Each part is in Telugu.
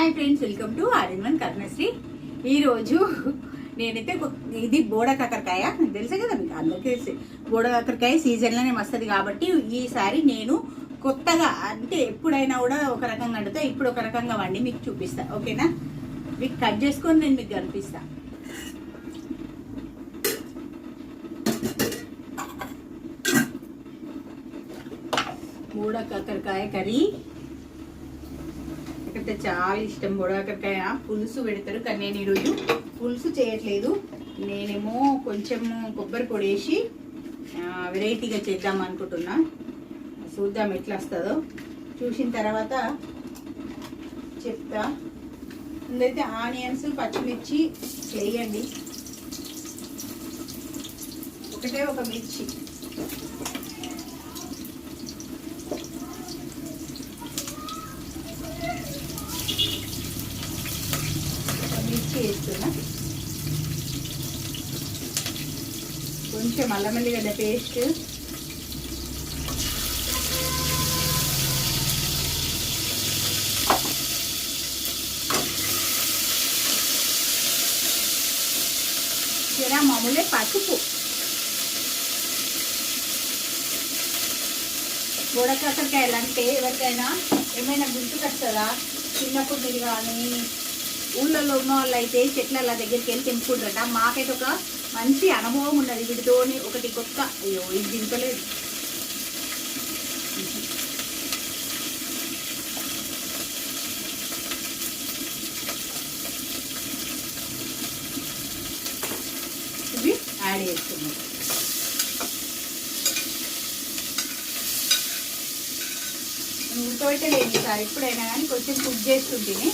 Hi friends welcome to Aryan Karnasri ఈరోజు నేనైతే ఇది బోడ కాకరకాయ. నాకు తెలుసే కదా మీకు అందరికీ తెలుసు. బోడ కాకరకాయ సీజన్లోనే వస్తుంది కాబట్టి ఈసారి నేను కొత్తగా అంటే ఎప్పుడైనా కూడా ఒక రకంగా వండుతా ఇప్పుడు ఒక రకంగా వండి మీకు చూపిస్తా. ఓకేనా? మీకు కట్ చేసుకొని నేను మీకు కనిపిస్తా. బోడ కాకరకాయ కర్రీ. నాకైతే చాలా ఇష్టం. బుడకాకరకాయ పులుసు పెడతారు కానీ నేను ఈరోజు పులుసు చేయట్లేదు. నేనేమో కొంచెం కొబ్బరి పొడి వేసి వెరైటీగా చేద్దాం అనుకుంటున్నా. చూద్దాం ఎట్లా వస్తుందో. చూసిన తర్వాత చెప్తా. ముందైతే ఆనియన్స్ పచ్చిమిర్చి వేయండి ఒకటే ఒక మిర్చి ఒక మిర్చి వేస్తున్నా కొంచెం అల్లం వెల్లిగడ్డ పేస్ట్ జర మామూలే పసుపు. గోడకాకరకాయలు అంటే ఎవరికైనా ఏమైనా గుర్తుకొస్తుందా చిన్నప్పుడు మీరు కానీ ఊళ్ళలో ఉన్న వాళ్ళు అయితే చెట్ల దగ్గరికి వెళ్ళి తెంపుకుంటారట. మాకైతే ఒక మంచి అనుభవం ఉన్నది వీటితోని ఒకటి గొప్ప అయ్యో ఇది దింపలేదు. ఇవి యాడ్ చేస్తున్నాం. ఉడకబెట్టలేదు సార్ ఎప్పుడైనా కానీ కొంచెం కుక్ చేస్తుంటేనే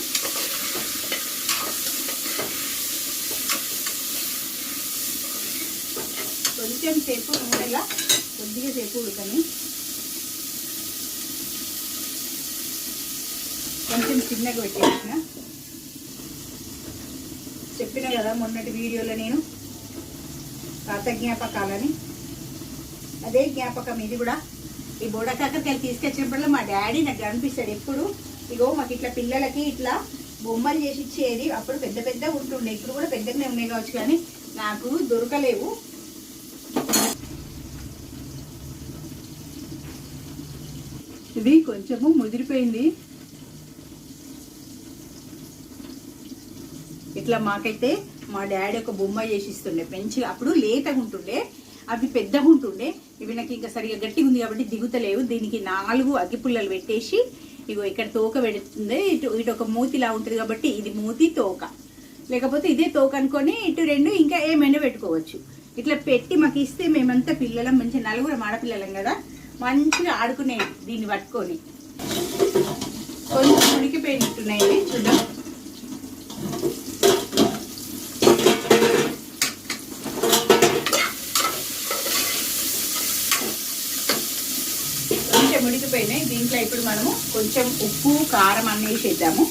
కొంచెం సేపు నూనెలా కొద్దిగా సేపు ఉడకని కొంచెం చిన్నగా పెట్టేసిన. చెప్పిన కదా మొన్నటి వీడియోలో నేను పాత జ్ఞాపకాలని. అదే జ్ఞాపకం ఇది కూడా. ఈ బోడకాకరకాయలు తీసుకొచ్చినప్పుడల్లా మా డాడీ నాకు కనిపిస్తాడు ఎప్పుడు. ఇగో మాకు ఇట్లా పిల్లలకి ఇట్లా బొమ్మలు చేసి ఇచ్చేది. అప్పుడు పెద్ద పెద్ద ఉంటుండే. ఇప్పుడు కూడా పెద్దగానే ఉన్నాయి కావచ్చు కానీ నాకు దొరకలేవు. ఇది కొంచెము ముదిరిపోయింది. ఇట్లా మాకైతే మా డాడీ ఒక బొమ్మ చేసి ఇస్తుండే అప్పుడు లేతగా ఉంటుండే అవి పెద్దగా ఉంటుండే. ఇవి నాకు ఇంకా సరిగా గట్టిగా ఉంది కాబట్టి దిగుతలేవు. దీనికి నాలుగు అగ్గిపుల్లలు పెట్టేసి ఇగో ఇక్కడ తోక పెడుతుంది. ఇటు ఇటు ఒక మూతిలా ఉంటుంది కాబట్టి ఇది మూతి తోక. లేకపోతే ఇదే తోక అనుకొని ఇటు రెండు ఇంకా ఏమైనా పెట్టుకోవచ్చు. ఇట్లా పెట్టి మాకు ఇస్తే మేమంతా పిల్లలం మంచి నలుగురం ఆడపిల్లలం కదా. మంచిగా ఆడుకునే దీన్ని పట్టుకొని. కొంచెం ఉడికిపోయినట్టున్నాయి చూద్దాం. కొంచెం ఉడికిపోయినాయి. దీంట్లో ఇప్పుడు మనము కొంచెం ఉప్పు కారం అన్నీ వేసేద్దాము.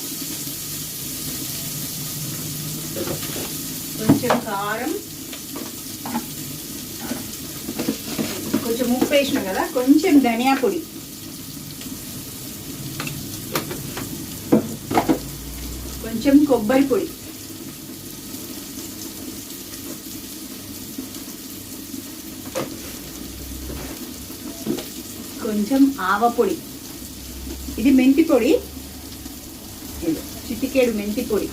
కొంచెం కారం కొంచెం ఉప్పు వేసినాం కదా కొంచెం ధనియా పొడి. కొంచెం కొబ్బరి పొడి. కొంచెం ఆవ పొడి. ఇది మెంతి పొడి. చిటికేడు మెంతి పొడి.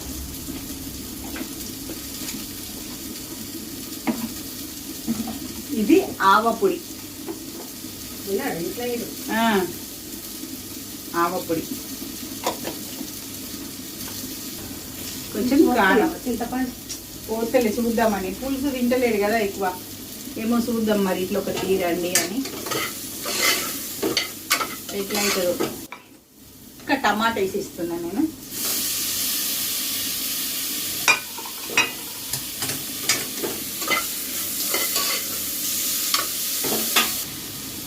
ఇది ఆవ పొడి ఆ, ఆవ పొడి కొంచెం కారం. చింతపండు. పోతలే చూద్దామని. పులుసు తింటలేడు కదా ఎక్కువ. ఏమో చూద్దాం మరి ఇట్లా ఒక తీరండి అని. ఎట్లా అవుతుందో. ఇంకా టమాటా వేసి ఇస్తున్నా నేను.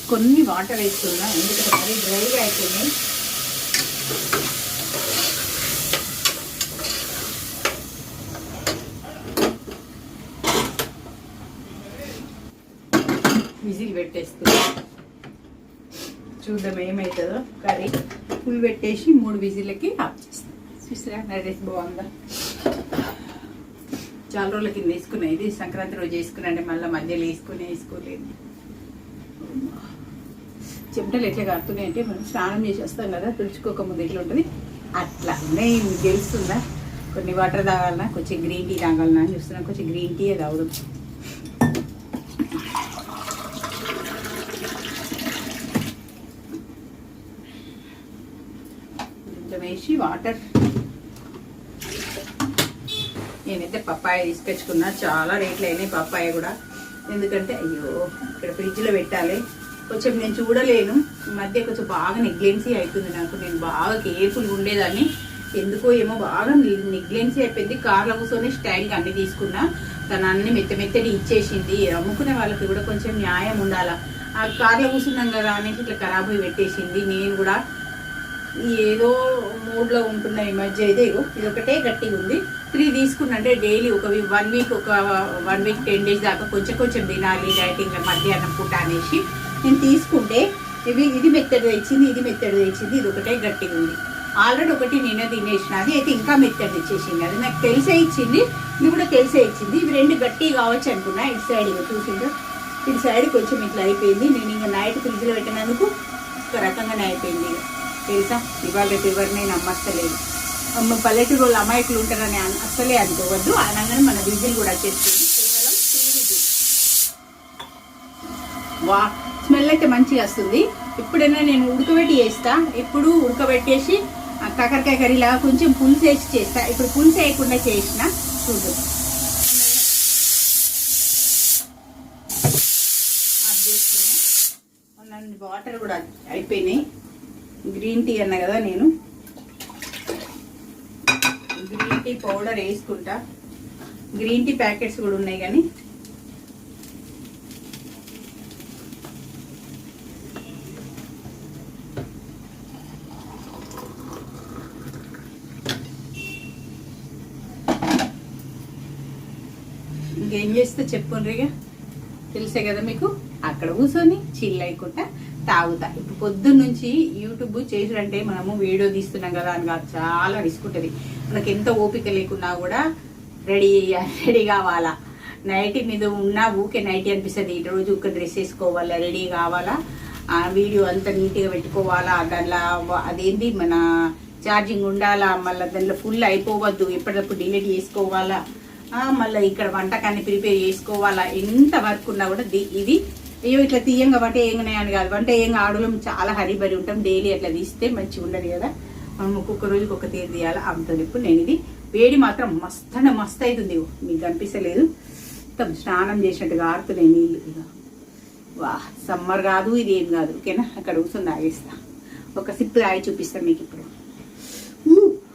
కొన్ని వాటర్ వేస్తున్నా ఎందుకంటే మరీ డ్రైగా అయిపోయినాయి. విజిల్ పెట్టేస్తున్నా. చూద్దాం ఏమవుతుందో కర్రీ. ఫుల్ పెట్టేసి మూడు విజిల్లకి ఆఫ్ చేస్తాం చూసిరా నా డ్రెస్ బాగుందా? చాలా రోజుల కింద వేసుకున్నా. ఇది సంక్రాంతి రోజు వేసుకున్నా అంటే మళ్ళీ మధ్యలో వేసుకుని వేసుకోలేదు. చెమటలు ఎట్లా కారుతున్నాయి అంటే మనం స్నానం చేసి వస్తాం కదా తుడుచుకోక ముందు ఎట్లా ఉంటుంది? అట్లా. ఉన్నాయి తెలుస్తుందా కొన్ని వాటర్ తాగాలన్నా కొంచెం గ్రీన్ టీ తాగాలన్నా అని చూస్తున్నా. కొంచెం గ్రీన్ టీ తాగడం కొంచెం వేసి వాటర్. నేనైతే పప్పాయ తీసుకొచ్చుకున్నా. చాలా రేట్లు అయినాయి పప్పాయ కూడా. ఎందుకంటే అయ్యో ఇక్కడ ఫ్రిడ్జ్లో పెట్టాలి. కొంచెం నేను చూడలేను. ఈ మధ్య కొంచెం బాగా నెగ్లెన్సీ అవుతుంది నాకు. నేను బాగా కేర్ఫుల్గా ఉండేదాన్ని. ఎందుకో ఏమో బాగా నెగ్లెన్సీ అయిపోయింది. కార్లో కూర్చొని స్టైల్గా అన్ని తీసుకున్నా. తను అన్ని మెత్త మెత్తడి ఇచ్చేసింది. అమ్ముకునే వాళ్ళకి కూడా కొంచెం న్యాయం ఉండాలా? ఆ కార్లో కూర్చున్నాం కదా అనేసి ఇట్లా ఖరాబ్ అయి పెట్టేసింది. నేను కూడా ఏదో మూడ్లో ఉంటున్న ఈ మధ్య అయితే ఇగో ఇది ఒకటే గట్టిగా ఉంది. త్రీ తీసుకున్నంటే డైలీ ఒక వన్ వీక్ ఒక వన్ వీక్ టెన్ డేస్ దాకా కొంచెం కొంచెం తినాలి డైటింగ్ మధ్యాహ్నం పూట అనేసి. నేను తీసుకుంటే ఇవి ఇది మెత్తడి తెచ్చింది ఇది మెత్తడి తెచ్చింది ఇది ఒకటే గట్టిగా ఉంది. ఆల్రెడీ ఒకటి నేనే తినేసిన అది అయితే ఇంకా మెత్తడి ఇచ్చేసింది. అది నాకు తెలిసే ఇచ్చింది ఇది కూడా తెలిసే ఇచ్చింది. ఇవి రెండు గట్టి కావచ్చు అనుకున్నా ఇటు సైడ్ ఇక చూసిండ్రు. ఇటు సైడ్ కొంచెం ఇట్లా అయిపోయింది. నేను ఇంకా నైట్ ఫ్రిడ్జ్లో పెట్టినందుకు ఒక రకంగానే అయిపోయింది ఇక. తెలుసా? ఇవాళ రేపు ఎవరినైనా నమ్మస్తలేదు అమ్మ పల్లెటూరు వాళ్ళు అమాయకులు ఉంటారని అస్సలే అనుకోవద్దు. అనగానే మన విజిల్ కూడా వచ్చేస్తుంది. కేవలం టీ వా స్మెల్ అయితే మంచిగా వస్తుంది. ఎప్పుడైనా నేను ఉడకబెట్టి చేస్తా. ఇప్పుడు ఉడకబెట్టేసి ఆ కాకరకాయ కర్రీలాగా కొంచెం పులుసు వేసి చేస్తా. ఇప్పుడు పులుసు వేయకుండా చేసిన చూడు. నన్ను వాటర్ కూడా అయిపోయినాయి. గ్రీన్ టీ అన్నా కదా నేను. గ్రీన్ టీ పౌడర్ వేసుకుంటా. గ్రీన్ టీ ప్యాకెట్స్ కూడా ఉన్నాయి కానీ ఇంకేం చేస్తే చెప్పుండ్రిగా తెలుసే కదా మీకు? అక్కడ కూర్చొని చిల్ అయ్యకుండా తాగుతా. ఇప్పుడు పొద్దున్న నుంచి యూట్యూబ్ చేసినంటే మనము వీడియో తీస్తున్నాం కదా అని కాదు చాలా రిస్క్ ఉంటుంది. మనకి ఎంత ఓపిక లేకున్నా కూడా రెడీ రెడీ కావాలా? నైటీ మీద ఉన్నా ఊకే నైటీ అనిపిస్తుంది. ఈ రోజు ఒక డ్రెస్ వేసుకోవాలా రెడీ కావాలా? ఆ వీడియో అంతా నీట్గా పెట్టుకోవాలా? దాంట్లో అదేంటి మన ఛార్జింగ్ ఉండాలా? మళ్ళీ దాంట్లో ఫుల్ అయిపోవద్దు. ఎప్పటికప్పుడు డిలీట్ చేసుకోవాలా? మళ్ళీ ఇక్కడ వంటకాన్ని ప్రిపేర్ చేసుకోవాలా? ఎంత వర్క్ ఉన్నా కూడా ది- ఇది అయ్యో ఇట్లా తీయంగా వంట ఏంగానే అని కాదు. వంట ఏంగా ఆడలం చాలా హరిబరి ఉంటాం. డైలీ అట్లా తీస్తే మంచిగా ఉండదు కదా. మనం ఒక్కొక్క రోజుకి ఒక తీరు తీయాలి? అంత ఇప్పుడు నేను ఇది. వేడి మాత్రం మస్త్ అంటే మస్త్ అవుతుంది మీకు కనిపిస్తలేదు. మొత్తం స్నానం చేసినట్టుగా ఆరుతున్నాయి నీళ్ళు ఇక వా సమ్మర్ కాదు ఇది ఏం కాదు. ఓకేనా? అక్కడ కూర్చొని తాగేస్తా. ఒక సిప్ తాగి చూపిస్తాను మీకు ఇప్పుడు.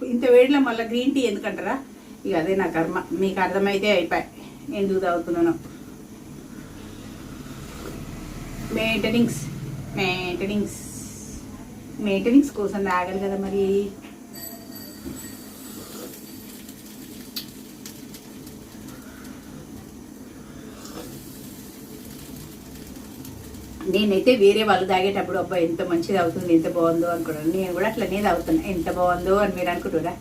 ఇంత వేడిలో మళ్ళీ గ్రీన్ టీ ఎందుకంటారా? ఇక అదే నా కర్మ. మీకు అర్థమైతే అయిపోయి ఎందుకు తాగుతున్నాను. మెయింటెనింగ్స్ మెయింటెనింగ్స్ మెయింటెనింగ్స్ కోసం తాగాలి కదా మరి. నేనైతే వేరే వాళ్ళు తాగేటప్పుడు అబ్బా ఎంత మంచిది అవుతుంది ఎంత బాగుందో అనుకున్నాను నేను కూడా అట్లనే తాగుతున్నాను ఎంత బాగుందో అని మీరు అనుకుంటారా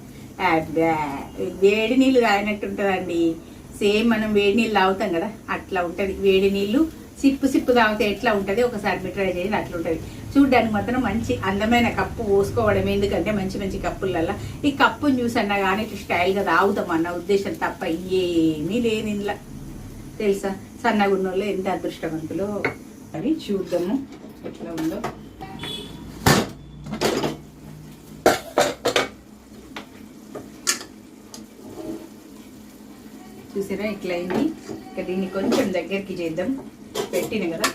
వేడి నీళ్ళు తాగినట్టు ఉంటుందండి సేమ్ మనం వేడి నీళ్ళు తాగుతాం కదా అట్లా ఉంటుంది. వేడి నీళ్ళు సిప్పు సిప్పు తాగితే ఎట్లా ఉంటుంది? ఒకసారి మీరు ట్రై చేయండి అట్లా ఉంటుంది. చూడ్డానికి మాత్రం మంచి అందమైన కప్పు పోసుకోవడం ఎందుకంటే మంచి మంచి కప్పులల్లో. ఈ కప్పుని చూసి అన్నా కానీ ఇట్లా స్టైల్గా తాగుతాం అన్న ఉద్దేశం తప్ప ఏమీ లేని ఇంట్లో తెలుసా? సన్నగున్నోళ్ళు ఎంత అదృష్టవంతులో? అని చూద్దాము. ఎట్లా ఉందో. చూసారా? ఇట్లా అయింది. ఇక దీన్ని కొంచెం దగ్గరికి చేద్దాం. పెట్టిన కదా?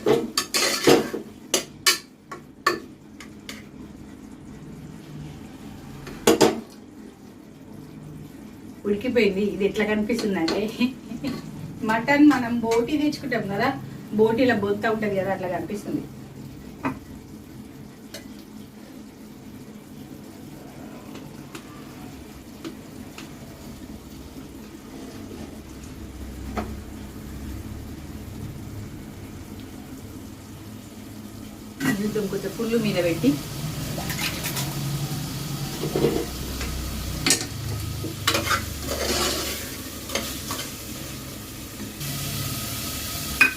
ఉడికిపోయింది. ఇది ఎట్లా కనిపిస్తుందంటే మటన్ మనం బోటి తెచ్చుకుంటాం కదా? బోటీలో బొత్త ఉంటుంది కదా అట్లా కనిపిస్తుంది. కొంచెం కొంచెం పుల్లు మీద పెట్టి.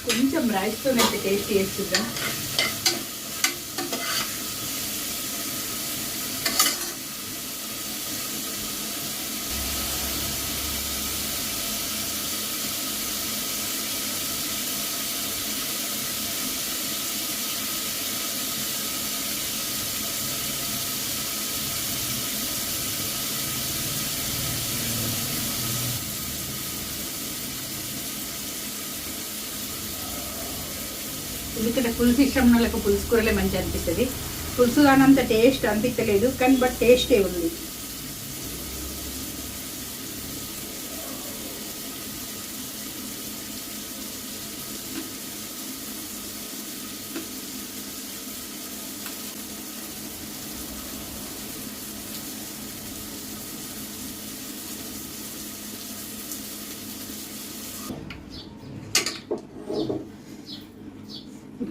కొంచెం రైస్తో అయితే టేస్ట్ చేస్తుందా? ఎందుకంటే పులుసు ఇష్టం ఉన్న పులుసు కూరలే మంచి అనిపిస్తుంది. పులుసు కానంత టేస్ట్ అనిపించలేదు కానీ బట్ టేస్టే ఉంది.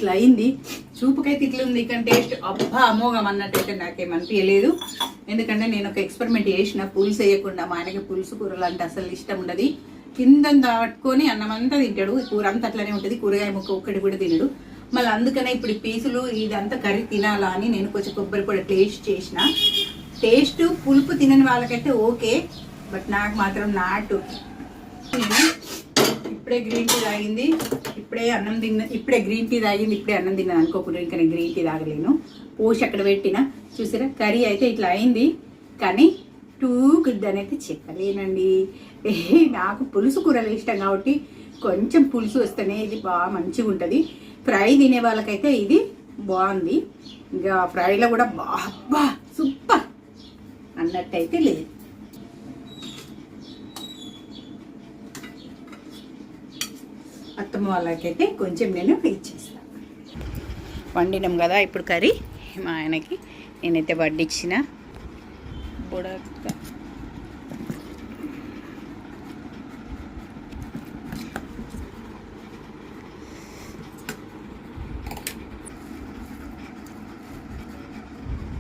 ఇట్లా అయింది. చూపుకైతే ఇట్లా ఉంది. కానీ టేస్ట్ అబ్బా అమోఘం అన్నట్టయితే నాకేం అనిపించలేదు ఎందుకంటే నేను ఒక ఎక్స్పెరిమెంట్ చేసిన. పులుసు వేయకుండా మా ఆయనకి పులుసు కూరలు అంటే అసలు ఇష్టం ఉండదు. కింద దాటుకొని అన్నం అంతా తింటాడు. కూర అంతా అట్లనే ఉంటుంది. కూరగాయ ముక్క ఒక్కటి కూడా తినడు. మళ్ళీ అందుకనే ఇప్పుడు పీసులు ఇదంతా కర్రీ తినాలా అని నేను కొంచెం కొబ్బరి కూడా టేస్ట్ చేసిన. టేస్ట్ పులుపు తినని వాళ్ళకైతే ఓకే. బట్ నాకు మాత్రం నాటు. ఇప్పుడే గ్రీన్ టీ తాగింది. ఇప్పుడే అన్నం తిన్న ఇప్పుడే గ్రీన్ టీ తాగింది ఇప్పుడే అన్నం తిన్నాను అనుకోకుండా ఇంకా నేను గ్రీన్ టీ తాగలేను. పోసి అక్కడ పెట్టిన. చూసారా కర్రీ అయితే ఇట్లా అయింది. కానీ టూ గుడ్ అని అయితే చెప్పలేనండి. ఏ, నాకు పులుసు కూరలు ఇష్టం కాబట్టి కొంచెం పులుసు వస్తేనే ఇది బాగా మంచిగా ఉంటుంది. ఫ్రై తినే వాళ్ళకైతే ఇది బాగుంది. ఇంకా ఫ్రైలో కూడా బాగా సూపర్ అన్నట్టయితే లేదు. అత్తమ్మ వాళ్ళకైతే కొంచెం నేను ఇచ్చేస్తాను వండినాం కదా ఇప్పుడు కర్రీ. మా ఆయనకి నేనైతే వడ్డిచ్చిన. బుడక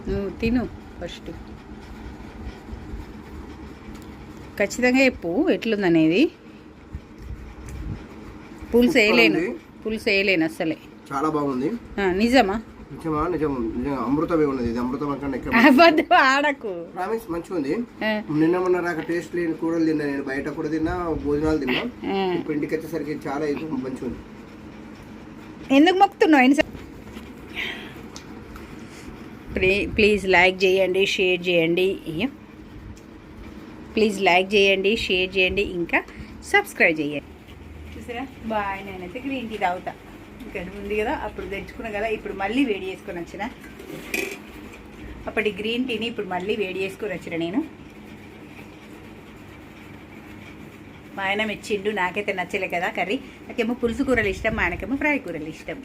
నువ్వు తిను ఫస్ట్. ఖచ్చితంగా చెప్పు ఎట్లుందనేది. పులుసు వేయలేను. పులుసు వేయలేను అస్సలే. చాలా బాగుంది. నిజమా? నిజమా? నిజం. నిజంగా అమృతమే ఉన్నది. ఇది అమృతం ఆడకు. ప్రామిస్ మంచిగా ఉంది. నిన్న మొన్న రాక టేస్ట్ లేని కూరలు తిన్నా నేను. బయట కూడా తిన్నా భోజనాలు తిన్నా. ఆ. ఇప్పుడు ఇంటికి వచ్చేసరికి చాలా ఇది మంచిగా ఉంది. ఎందుకు మొక్కుతున్నావు? ప్లీజ్ లైక్ చేయండి షేర్ చేయండి. ప్లీజ్ లైక్ చేయండి షేర్ చేయండి. ఇంకా సబ్స్క్రైబ్ చేయండి. చూసారా? బాయ్ నేనైతే గ్రీన్ టీ తాగుతా. ఇక్కడ ఉంది కదా అప్పుడు తెచ్చుకున్నా కదా ఇప్పుడు మళ్ళీ వేడి చేసుకొని వచ్చిన. అప్పటి గ్రీన్ టీని ఇప్పుడు మళ్ళీ వేడి చేసుకొని వచ్చిన నేను. మా ఆయన మెచ్చిండు నాకైతే నచ్చలే కదా కర్రీ. నాకేమో పులుసు కూరలు ఇష్టం మా ఆయనకేమో ఫ్రై కూరలు ఇష్టం.